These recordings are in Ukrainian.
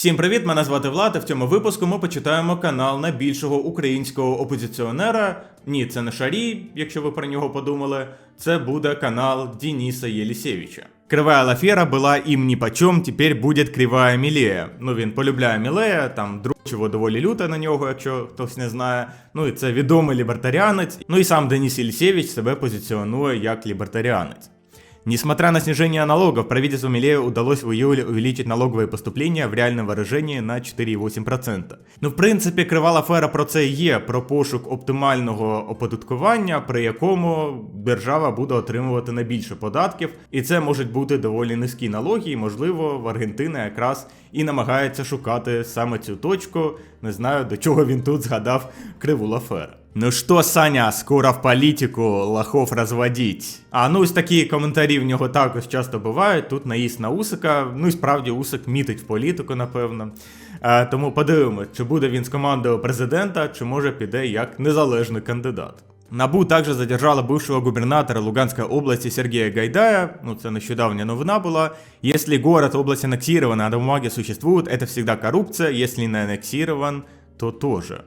Всім привіт! Мене звати Влад. і В цьому випуску ми почитаємо канал найбільшого українського опозиціонера. Ні, це не Шарі, якщо ви про нього подумали. Це буде канал Дениса Єлісєвича. Кривая Лафера была им нипочем, тепер буде кривая Мілея. Ну він полюбляє Мілея, там дручиво доволі люте на нього, якщо хтось не знає. Ну і це відомий лібертаріанець. Ну і сам Денис Єлісєвич себе позиціонує як лібертаріанець. Несмотря на снижение налогов, правительству Милея удалось в июле увеличить налоговые поступления в реальном выражении на 4,8%. Ну, в принципі, кривала фера про це є, про пошук оптимального оподаткування, при якому держава буде отримувати найбільше податків, і це можуть бути доволі низькі налоги, і можливо, в Аргентина якраз і намагається шукати саме цю точку. Не знаю, до чого він тут згадав криву Лафера. Ну що, Саня, скоро в політику лохов розводіть. А ну ось такі коментарі в нього також часто бувають. Тут наїзд на Усика. Ну і справді Усик мітить в політику, напевно. А, тому подивимось, чи буде він з командою президента, чи може піде як незалежний кандидат. НАБУ также задержала бывшего губернатора Луганской области Сергея Гайдая, ну це нещодавня новина була. Если город, область аннексирована, а на бумаге существует, это всегда коррупция, если не аннексирован, то тоже.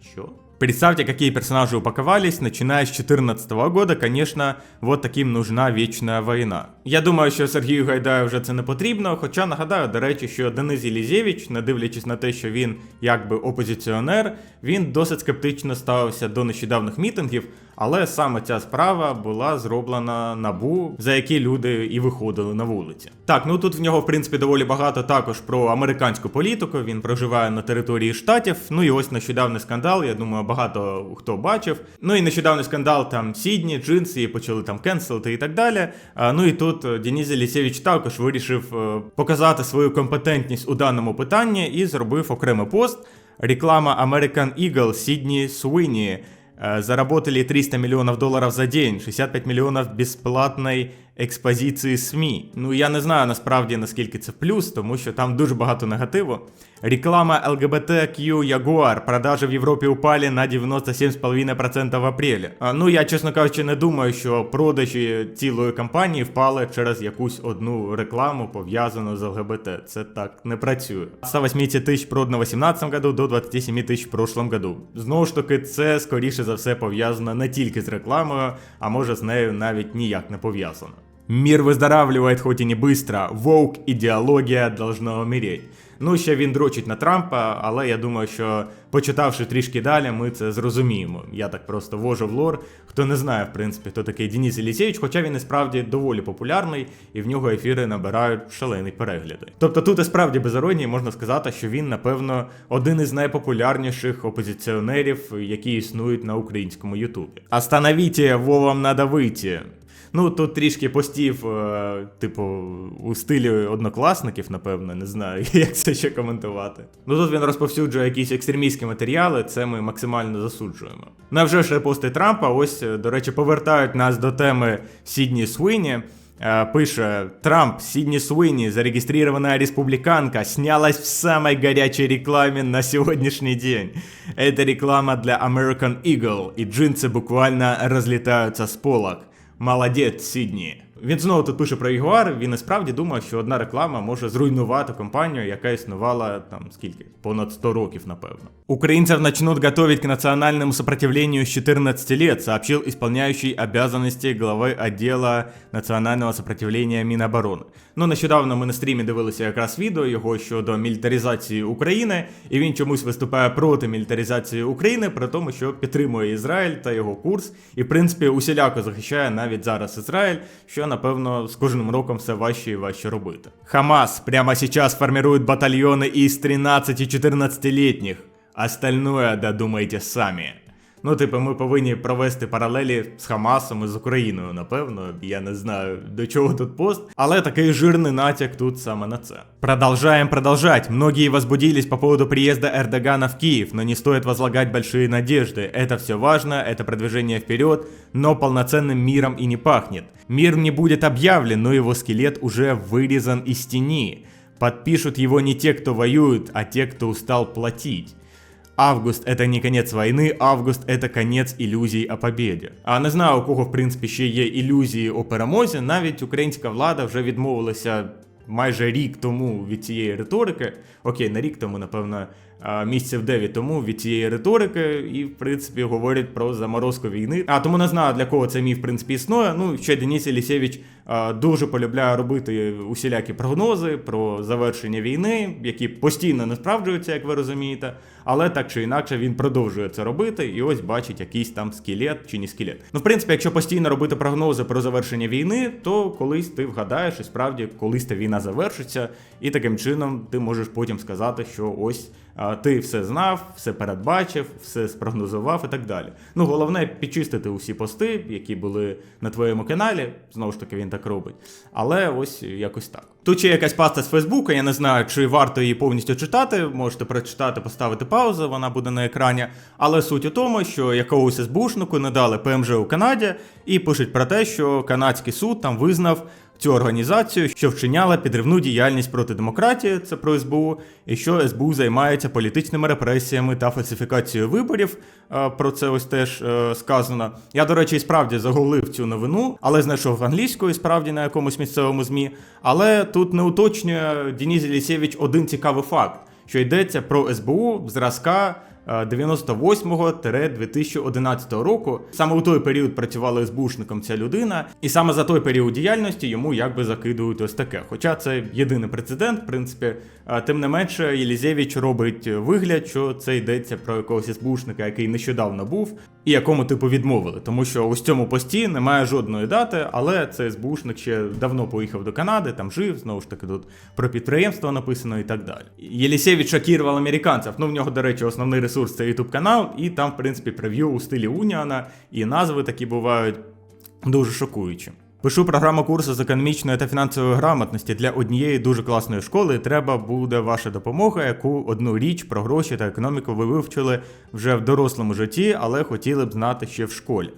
Что? Представьте, какие персонажи упаковались, начиная с 2014 года, конечно, вот таким нужна вічна війна. Я думаю, що Сергію Гайдаю вже це не потрібно, хоча нагадаю, до речі, що Денис Єлізєвич, не дивлячись на те, що він якби опозиціонер, він досить скептично ставився до нещодавних мітингів, але саме ця справа була зроблена набу, за які люди і виходили на вулиці. Так, ну тут в нього, в принципі, доволі багато також про американську політику. Він проживає на території штатів. Ну і ось нещодавний скандал. Я думаю, багато хто бачив. Ну і нещодавний скандал там Сідні, джинси, і почали там кенселити і так далі. Ну і тут е, Денис Єлісєвич також вирішив е, показати свою компетентність у даному питанні і зробив окремий пост. Реклама American Eagle Сідні Суині. Э, Заработали 300 миллионов долларов за день, 65 мільйонів безплатної експозиції СМІ. Ну я не знаю насправді наскільки це плюс, тому що там дуже багато негативу. Реклама LGBTQ Jaguar. Продажи в Європі упали на 97,5% в апрелі. А, ну я чесно кажучи, не думаю, що продажі цілої компанії впали через якусь одну рекламу пов'язану з ЛГБТ. Це так не працює. 180 тисяч продано в 2018 году до 27 тисяч в прошлом году. Знову ж таки, це скоріше за все пов'язано не тільки з рекламою, а може з нею навіть ніяк не пов'язано. Мир выздоравливает хоть и не быстро, воук ідеологія должна умереть. Ну, ще він дрочить на Трампа, але я думаю, що почитавши трішки далі, ми це зрозуміємо. Я так просто вожу в лор. Хто не знає, в принципі, хто такий Денис Єлісєвич, хоча він і справді доволі популярний, і в нього ефіри набирають шалені перегляди. Тобто тут і справді без іронії можна сказати, що він, напевно, один із найпопулярніших опозиціонерів, які існують на українському Ютубі. Остановіть, во вам надо вийти. Ну, тут трішки постів, е, типу, у стилі однокласників, напевно, не знаю, як це ще коментувати. Ну тут він розповсюджує якісь екстремістські матеріали, це ми максимально засуджуємо. Ну вже ж репости Трампа, ось, е, до речі, повертають нас до теми Сідні Суині. Е, Пише Трамп, Сидни Суини, зарегистрированная республиканка, снялась в самой горячей рекламе на сегодняшний день. Это реклама для American Eagle, и джинсы буквально разлетаются с полок. Молодець, Сідні. Він знову тут пише про Ягуар. Він і справді думає, що одна реклама може зруйнувати компанію, яка існувала там скільки? Понад 100 років, напевно. Українців начнут готовить к национальному сопротивлению с 14 лет, сообщил исполняющий обязанности главы отдела национального сопротивления Міноборони. Ну, нещодавно ми на стрімі дивилися якраз відео його щодо мілітаризації України, і він чомусь виступає проти мілітаризації України, при тому, що підтримує Ізраїль та його курс, і в принципі усіляко захищає навіть зараз Ізраїль, що напевно з кожним роком все важче і важче робити. Хамас прямо сейчас формирует батальйони із 13-14-літніх. Остальное додумайте самі. Ну, типу, ми повинні провести паралелі з Хамасом і з Україною, напевно. Я не знаю, до чого тут пост, але такий жирний натяк тут саме на це. Продолжаем продолжать. Многие возбудились по поводу приезда Эрдогана в Киев, но не стоит возлагать большие надежды. Это все важно, это продвижение вперед, но полноценным миром и не пахнет. Мир не будет объявлен, но его скелет уже вырезан из тени. Подпишут его не те, кто воюет, а те, кто устал платить. Август это не конець війни, август это конець ілюзій о побєді. А не знаю, у кого в принципі ще є ілюзії о перемозі. Навіть українська влада вже відмовилася майже рік тому від цієї риторики. Окей, на рік тому, напевно, місяців 9 тому від цієї риторики, і, в принципі, говорять про заморозку війни. А тому не знаю, для кого цей міф, в принципі, існує. Ну, ще Денис Єлісєвич дуже полюбляє робити усілякі прогнози про завершення війни, які постійно не справджуються, як ви розумієте. Але так чи інакше він продовжує це робити, і ось бачить якийсь там скелет чи не скелет. Ну, в принципі, якщо постійно робити прогнози про завершення війни, то колись ти вгадаєш, і справді колись та війна завершиться, і таким чином ти можеш потім сказати, що ось ти все знав, все передбачив, все спрогнозував і так далі. Ну, головне підчистити усі пости, які були на твоєму каналі. Знову ж таки, він так робить. Але ось якось так. Тут ще якась паста з Фейсбука, я не знаю, чи варто її повністю читати. Можете прочитати, поставити паузу, вона буде на екрані. Але суть у тому, що якогось СБУшнику не дали ПМЖ у Канаді, і пишуть про те, що канадський суд там визнав цю організацію, що вчиняла підривну діяльність проти демократії, це про СБУ, і що СБУ займається політичними репресіями та фальсифікацією виборів. Е, Про це ось теж е, сказано. Я, до речі, справді загуглив цю новину, але знайшов англійською, справді на якомусь місцевому змі. Але тут не уточнює Денис Єлісєвич один цікавий факт, що йдеться про СБУ зразка. Е, 98-2011 року. Саме у той період працювала СБУшником ця людина, і саме за той період діяльності йому якби закидують ось таке. Хоча це єдиний прецедент, в принципі, тим не менше, Єлізєвіч робить вигляд, що це йдеться про якогось СБУшника, який нещодавно був, і якому типу відмовили. Тому що у цьому пості немає жодної дати, але цей СБУшник ще давно поїхав до Канади, там жив, знову ж таки, тут про підприємство написано і так далі. Єлісєвич шокірував американців. Ну, в нього, до речі, основний ресурс це YouTube канал, і там, в принципі, прев'ю у стилі Уніана, і назви такі бувають дуже шокуючі. Пишу програму курсу з економічної та фінансової грамотності для однієї дуже класної школи. Треба буде ваша допомога, яку одну річ про гроші та економіку ви вивчили вже в дорослому житті, але хотіли б знати ще в школі.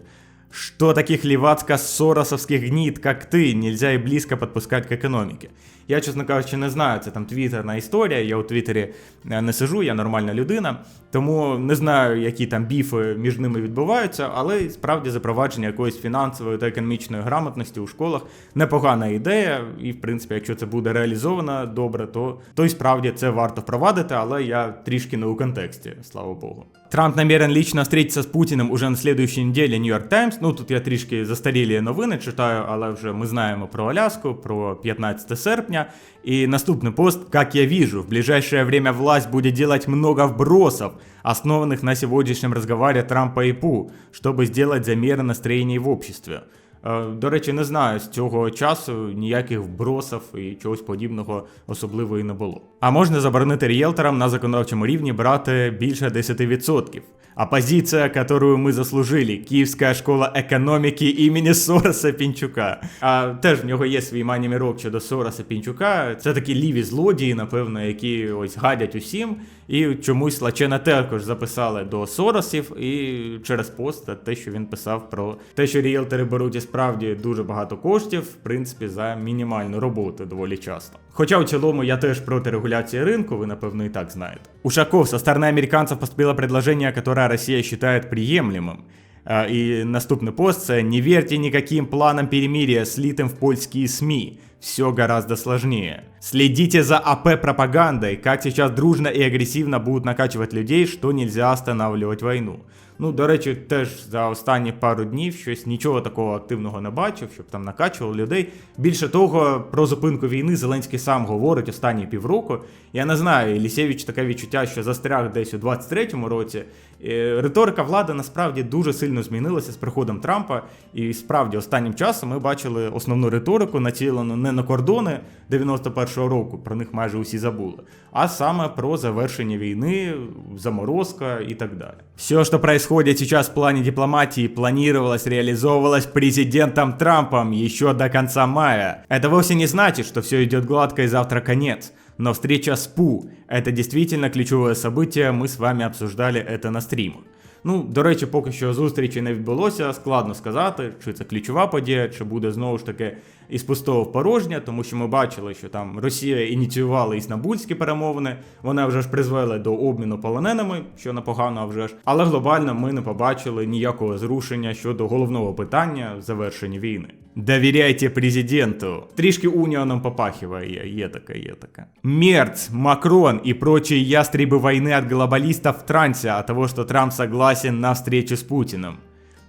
Что таких левацко-соросовских гнид, как ты, нельзя и близко подпускать к экономике? Я, чесно кажучи, не знаю, це там твіттерна історія. Я у Твіттері е, не сижу, я нормальна людина, тому не знаю, які там біфи між ними відбуваються, але справді запровадження якоїсь фінансової та економічної грамотності у школах непогана ідея. І, в принципі, якщо це буде реалізовано добре, то, то й справді це варто впровадити, але я трішки не у контексті, слава Богу. Трамп намерен лично встретиться з Путіним уже на следующей неделе Нью-Йорк Таймс. Ну тут я трішки застарілі новини читаю, але вже ми знаємо про Аляску, про 15 серпня. И наступный пост, как я вижу, в ближайшее время власть будет делать много вбросов, основанных на сегодняшнем разговоре Трампа и Пу, чтобы сделать замеры настроений в обществе. Е, До речі, не знаю, з цього часу ніяких вбросів і чогось подібного особливо і не було. А можна заборонити рієлторам на законодавчому рівні брати більше 10%. Оппозиция, которую ми заслужили, Київська школа економіки імені Сороса Пінчука. А теж в нього є свій манімірок щодо Сороса Пінчука. Це такі ліві злодії, напевно, які ось гадять усім. І чомусь Лачена також записали до Соросів і через пост те, що він писав про те, що ріелтори беруть і справді дуже багато коштів, в принципі, за мінімальну роботу доволі часто. Хоча у цілому я теж проти регуляції ринку, ви напевно і так знаєте. Ушаков, со стороны американцев поступило предложение, которое Россия считает приемлемым. А, И наступный пост «Не верьте никаким планам перемирия, слитым в польские СМИ. Все гораздо сложнее. Следите за АП-пропагандой, как сейчас дружно и агрессивно будут накачивать людей, что нельзя останавливать войну». Ну, до речі, теж за останні пару днів щось нічого такого активного не бачив, щоб там накачували людей. Більше того, про зупинку війни Зеленський сам говорить останні півроку. Я не знаю, Лісєвич таке відчуття, що застряг десь у 23-му році. Е, Риторика влади насправді дуже сильно змінилася з приходом Трампа. І справді останнім часом ми бачили основну риторику, націлену не на кордони 91-го року, про них майже усі забули, а саме про завершення війни, заморозка і так далі. Все, что происходит сейчас в плане дипломатии, планировалось, реализовывалось президентом Трампом еще до конца мая. Это вовсе не значит, что все идет гладко и завтра конец. Но встреча с Пу – это действительно ключевое событие, мы с вами обсуждали это на стримах. Ну, до речі, поки що зустрічі не відбулося, складно сказати, чи це ключова подія, чи буде знову ж таки із пустого в порожнє, тому що ми бачили, що там Росія ініціювала існабульські перемовини, вони вже ж призвели до обміну полоненими, що непогано вже ж. Але глобально ми не побачили ніякого зрушення щодо головного питання завершення війни. Довіряйте президенту. Трішки уніоном попахиває, є таке, є таке. Мерц, Макрон и прочие ястребы войны от глобалистов в трансе от того, что Трамп согласен на встречу с Путиным.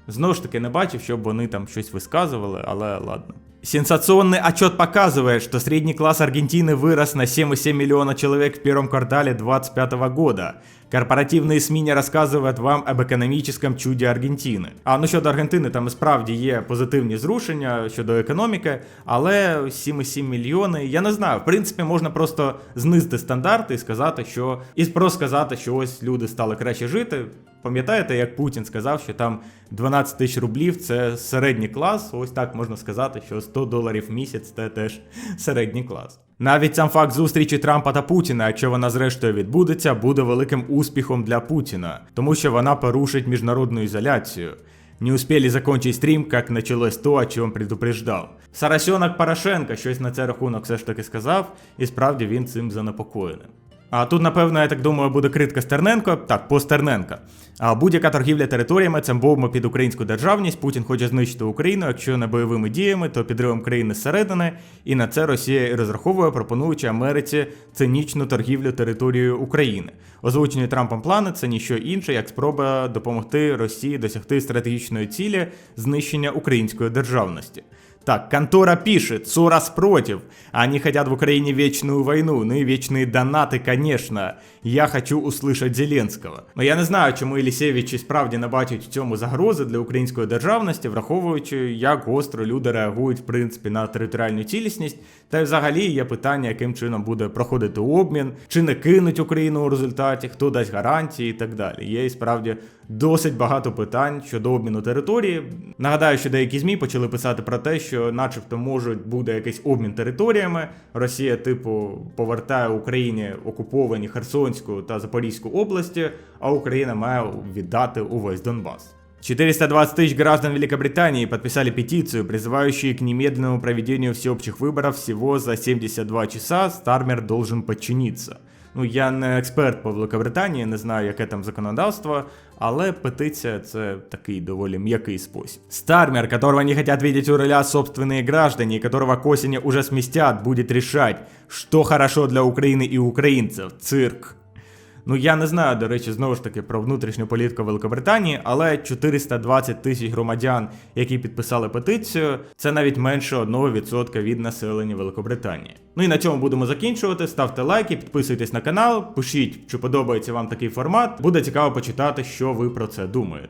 Знову ж таки, не бачив, щоб вони там щось висказували, але ладно. Сенсационный отчет показывает, что средний класс Аргентины вырос на 7,7 миллиона человек в первом квартале 2025 года. Корпоративные СМИ не рассказывают вам об економічному чуді Аргентини. А ну щодо Аргентини, там і справді є позитивні зрушення щодо економіки, але 7,7 мільйони, я не знаю. В принципі, можна просто знизити стандарти і сказати, що і просто сказати, що ось люди стали краще жити. Пам'ятаєте, як Путін сказав, що там 12 тисяч рублів це середній клас. Ось так можна сказати, що 100 доларів в місяць це теж середній клас. Навіть сам факт зустрічі Трампа та Путіна, якщо вона зрештою відбудеться, буде великим успіхом для Путіна, тому що вона порушить міжнародну ізоляцію. Не успели закончить стрім, як началось то, о чому предупреждав. Сарасьонок Порошенка щось на цей рахунок все ж таки сказав, і справді він цим занепокоєний. А тут, напевно, я так думаю, буде критика Стерненко, так, по Стерненка. А будь-яка торгівля територіями це бомба під українську державність. Путін хоче знищити Україну, якщо не бойовими діями, то підривом країни зсередини. І на це Росія і розраховує, пропонуючи Америці цинічну торгівлю територією України. Озвучені Трампом плани це ніщо інше, як спроба допомогти Росії досягти стратегічної цілі знищення української державності. Так, контора пишет, Сорос против. Они хотят в Украине вечную войну, ну и вечные донаты, конечно. Я хочу услышать Зеленського. Ну я не знаю, чому Ілісєвич і справді не бачить в цьому загрози для української державності, враховуючи, як гостро люди реагують в принципі на територіальну цілісність. Та й взагалі є питання, яким чином буде проходити обмін, чи не кинуть Україну у результаті, хто дасть гарантії і так далі. Є і справді досить багато питань щодо обміну території. Нагадаю, що деякі змі почали писати про те, що, начебто, можуть буде якийсь обмін територіями. Росія, типу, повертає Україні окуповані Херсонську та Запорізьку області, а Україна має віддати увесь Донбас. 420 тысяч граждан Великобритании подписали петицию, призывающую к немедленному проведению всеобщих выборов всего за 72 часа. Стармер должен подчиниться. Ну, я не експерт по Великобританії, не знаю, яке там законодавство, але петиція це такий доволі м'який спосіб. Стармер, которого не хотят видеть у руля собственные граждане, и которого к осени уже сместят, будет решать, что хорошо для України і українців. Цирк. Ну я не знаю, до речі, знову ж таки про внутрішню політику Великобританії, але 420 тисяч громадян, які підписали петицію, це навіть менше 1% від населення Великобританії. Ну і на цьому будемо закінчувати. Ставте лайки, підписуйтесь на канал, пишіть, чи подобається вам такий формат. Буде цікаво почитати, що ви про це думаєте.